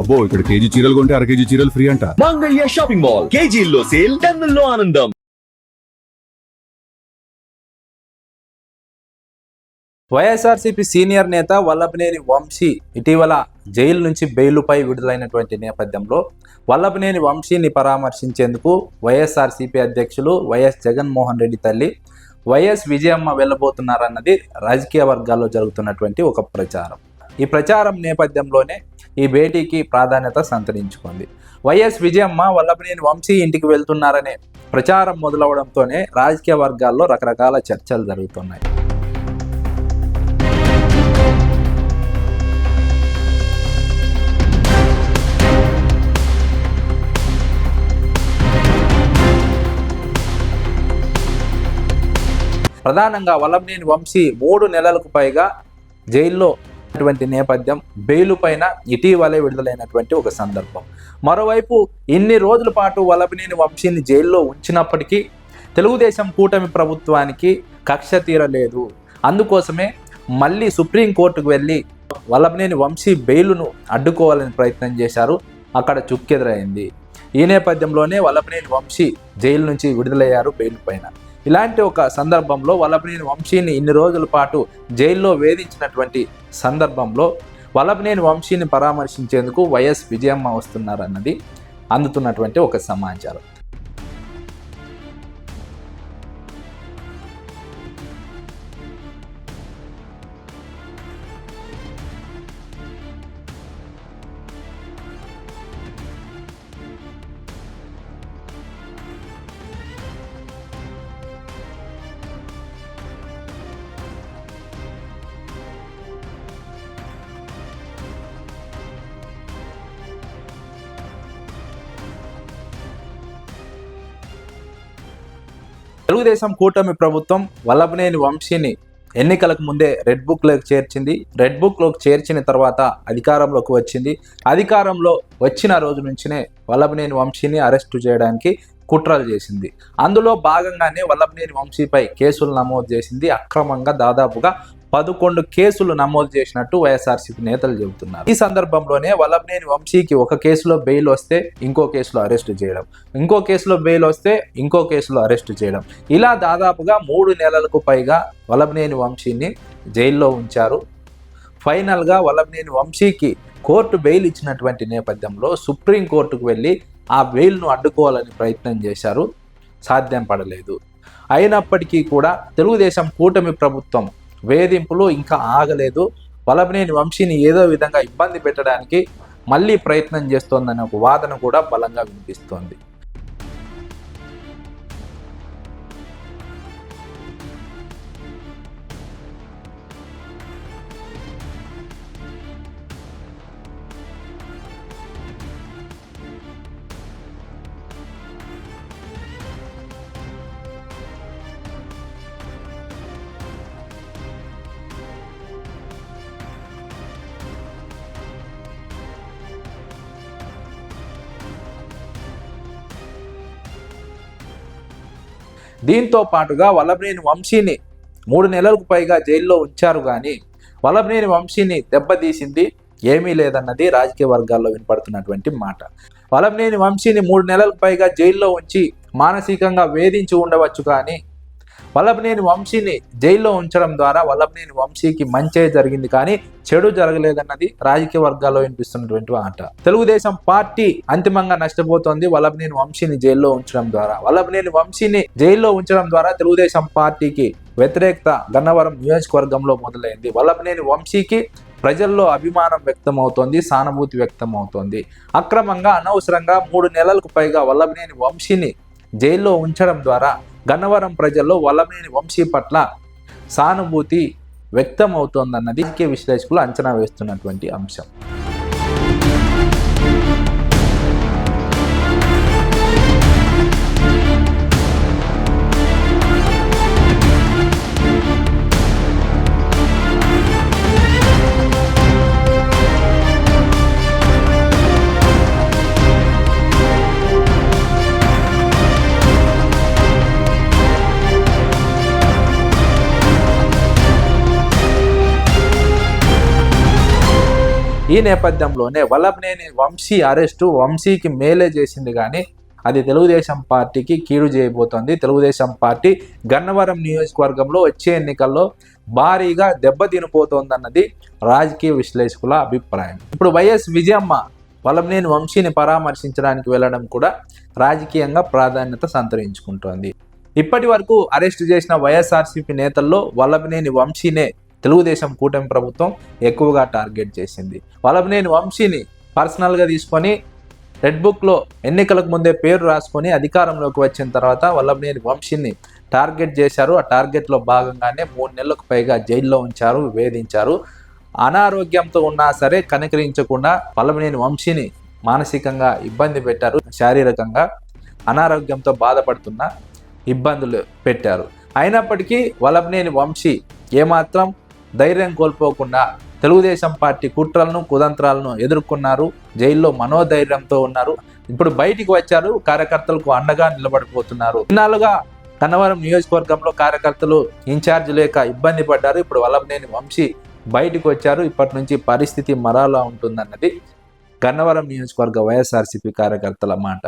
అబ్బో ఇక్కడ కేజీ చీరలు కొంటే అర కేజీ చీరలు ఫ్రీ అంట. మంగళ్య షాపింగ్ మాల్ కేజీల్లో సేల్ టన్నుల్లో ఆనందం. వైఎస్ఆర్సీపీ సీనియర్ నేత వల్లభనేని వంశీ ఇటీవల జైలు నుంచి బెయిలుపై విడుదలైనటువంటి నేపథ్యంలో వల్లభనేని వంశీని పరామర్శించేందుకు వైఎస్ఆర్సీపీ అధ్యక్షులు వైఎస్ జగన్మోహన్ రెడ్డి తల్లి వైఎస్ విజయమ్మ వెళ్ళబోతున్నారన్నది రాజకీయ వర్గాల్లో జరుగుతున్నటువంటి ఒక ప్రచారం. ఈ ప్రచారం నేపథ్యంలోనే ఈ భేటీకి ప్రాధాన్యత సంతరించుకుంది. వైఎస్ విజయమ్మ వల్లభనేని వంశీ ఇంటికి వెళ్తున్నారనే ప్రచారం మొదలవడంతోనే రాజకీయ వర్గాల్లో రకరకాల చర్చలు జరుగుతున్నాయి. ప్రధానంగా వల్లభనేని వంశీ మూడు నెలలకు పైగా జైల్లో అటువంటి నేపథ్యం బెయిలు పైన ఇటీవలే విడుదలైనటువంటి ఒక సందర్భం. మరోవైపు ఇన్ని రోజుల పాటు వల్లభనేని వంశీని జైల్లో ఉంచినప్పటికీ తెలుగుదేశం కూటమి ప్రభుత్వానికి కక్ష తీరలేదు. అందుకోసమే మళ్ళీ సుప్రీంకోర్టుకు వెళ్ళి వల్లభనేని వంశీ బెయిలును అడ్డుకోవాలని ప్రయత్నం చేశారు. అక్కడ చుక్కెదురైంది. ఈ నేపథ్యంలోనే వల్లభనేని వంశీ జైలు నుంచి విడుదలయ్యారు బెయిల్ పైన. ఇలాంటి ఒక సందర్భంలో వల్లభనేని వంశీని ఇన్ని రోజుల పాటు జైల్లో వేధించినటువంటి సందర్భంలో వల్లభనేని వంశీని పరామర్శించేందుకు వైఎస్ విజయమ్మ వస్తున్నారన్నది అందుతున్నటువంటి ఒక సమాచారం. తెలుగుదేశం కూటమి ప్రభుత్వం వల్లభనేని వంశీని ఎన్నికలకు ముందే రెడ్ బుక్లోకి చేర్చింది. రెడ్ బుక్లోకి చేర్చిన తర్వాత అధికారంలోకి వచ్చింది. అధికారంలో వచ్చిన రోజు నుంచినే వల్లభనేని వంశీని అరెస్టు చేయడానికి కుట్రలు చేసింది. అందులో భాగంగానే వల్లభనేని వంశీపై కేసులు నమోదు చేసింది. అక్రమంగా దాదాపుగా పదకొండు కేసులు నమోదు చేసినట్టు వైఎస్ఆర్సీపీ నేతలు చెబుతున్నారు. ఈ సందర్భంలోనే వల్లభనేని వంశీకి ఒక కేసులో బెయిల్ వస్తే ఇంకో కేసులో అరెస్ట్ చేయడం ఇంకో కేసులో బెయిల్ వస్తే ఇంకో కేసులో అరెస్ట్ చేయడం. ఇలా దాదాపుగా మూడు నెలలకు పైగా వల్లభనేని వంశీని జైల్లో ఉంచారు. ఫైనల్గా వల్లభనేని వంశీకి కోర్టు బెయిల్ ఇచ్చినటువంటి నేపథ్యంలో సుప్రీంకోర్టుకు వెళ్ళి ఆ బెయిల్ను అడ్డుకోవాలని ప్రయత్నం చేశారు. సాధ్యం పడలేదు. అయినప్పటికీ కూడా తెలుగుదేశం కూటమి ప్రభుత్వం వేధింపులు ఇంకా ఆగలేదు. వల్లభనేని వంశీని ఏదో విధంగా ఇబ్బంది పెట్టడానికి మళ్ళీ ప్రయత్నం చేస్తోందనే ఒక వాదన కూడా బలంగా వినిపిస్తోంది. దీంతో పాటుగా వల్లభనేని వంశీని మూడు నెలలకు పైగా జైల్లో ఉంచారు కానీ వల్లభనేని వంశీని దెబ్బతీసింది ఏమీ లేదన్నది రాజకీయ వర్గాల్లో వినపడుతున్నటువంటి మాట. వల్లభనేని వంశీని మూడు నెలలకు పైగా జైల్లో ఉంచి మానసికంగా వేధించి ఉండవచ్చు కానీ వల్లభనేని వంశీని జైల్లో ఉంచడం ద్వారా వల్లభనేని వంశీకి మంచే జరిగింది కానీ చెడు జరగలేదన్నది రాజకీయ వర్గాల్లో వినిపిస్తున్నటువంటి ఆట. తెలుగుదేశం పార్టీ అంతిమంగా నష్టపోతోంది వల్లభనేని వంశీని జైల్లో ఉంచడం ద్వారా. వల్లభనేని వంశీని జైల్లో ఉంచడం ద్వారా తెలుగుదేశం పార్టీకి వ్యతిరేకత గన్నవరం నియోజకవర్గంలో మొదలైంది. వల్లభనేని వంశీకి ప్రజల్లో అభిమానం వ్యక్తం అవుతోంది సానుభూతి వ్యక్తం అవుతోంది అక్రమంగా అనవసరంగా మూడు నెలలకు పైగా వల్లభనేని వంశీని జైల్లో ఉంచడం ద్వారా గన్నవరం ప్రజల్లో వల్లభనేని వంశీ పట్ల సానుభూతి వ్యక్తం అవుతోందన్నది రాజకీయ విశ్లేషకులు అంచనా వేస్తున్నటువంటి అంశం. ఈ నేపథ్యంలోనే వల్లభనేని వంశీ అరెస్టు వంశీకి మేలే చేసింది కానీ అది తెలుగుదేశం పార్టీకి కీడు చేయబోతోంది. తెలుగుదేశం పార్టీ గన్నవరం నియోజకవర్గంలో వచ్చే ఎన్నికల్లో భారీగా దెబ్బతినిపోతోందన్నది రాజకీయ విశ్లేషకుల అభిప్రాయం. ఇప్పుడు వైఎస్ విజయమ్మ వల్లభనేని వంశీని పరామర్శించడానికి వెళ్ళడం కూడా రాజకీయంగా ప్రాధాన్యత సంతరించుకుంటోంది. ఇప్పటి వరకు అరెస్ట్ చేసిన వైఎస్ఆర్సీపీ నేతల్లో వల్లభనేని వంశీనే తెలుగుదేశం కూటమి ప్రభుత్వం ఎక్కువగా టార్గెట్ చేసింది. వలభనేని వంశీని పర్సనల్గా తీసుకొని రెడ్ బుక్లో ఎన్నికలకు ముందే పేరు రాసుకొని అధికారంలోకి వచ్చిన తర్వాత వల్లభనేని వంశీని టార్గెట్ చేశారు. ఆ టార్గెట్లో భాగంగానే మూడు నెలలకు పైగా జైల్లో ఉంచారు వేధించారు అనారోగ్యంతో ఉన్నా సరే కనికరించకుండా వల్లభనేని వంశీని మానసికంగా ఇబ్బంది పెట్టారు శారీరకంగా అనారోగ్యంతో బాధపడుతున్న ఇబ్బందులు పెట్టారు. అయినప్పటికీ వల్లభనేని వంశీ ఏమాత్రం ధైర్యం కోల్పోకుండా తెలుగుదేశం పార్టీ కుట్రలను కుతంత్రాలను ఎదుర్కొన్నారు. జైల్లో మనోధైర్యంతో ఉన్నారు. ఇప్పుడు బయటికి వచ్చారు. కార్యకర్తలకు అండగా నిలబడిపోతున్నారు. ఇన్నాళ్ళుగా కన్నవరం నియోజకవర్గంలో కార్యకర్తలు ఇన్ఛార్జ్ లేక ఇబ్బంది పడ్డారు. ఇప్పుడు వల్లభనేని వంశీ బయటికి వచ్చారు. ఇప్పటి నుంచి పరిస్థితి మరాలా ఉంటుందన్నది గన్నవరం నియోజకవర్గ వైఎస్ఆర్సీపీ కార్యకర్తల మాట.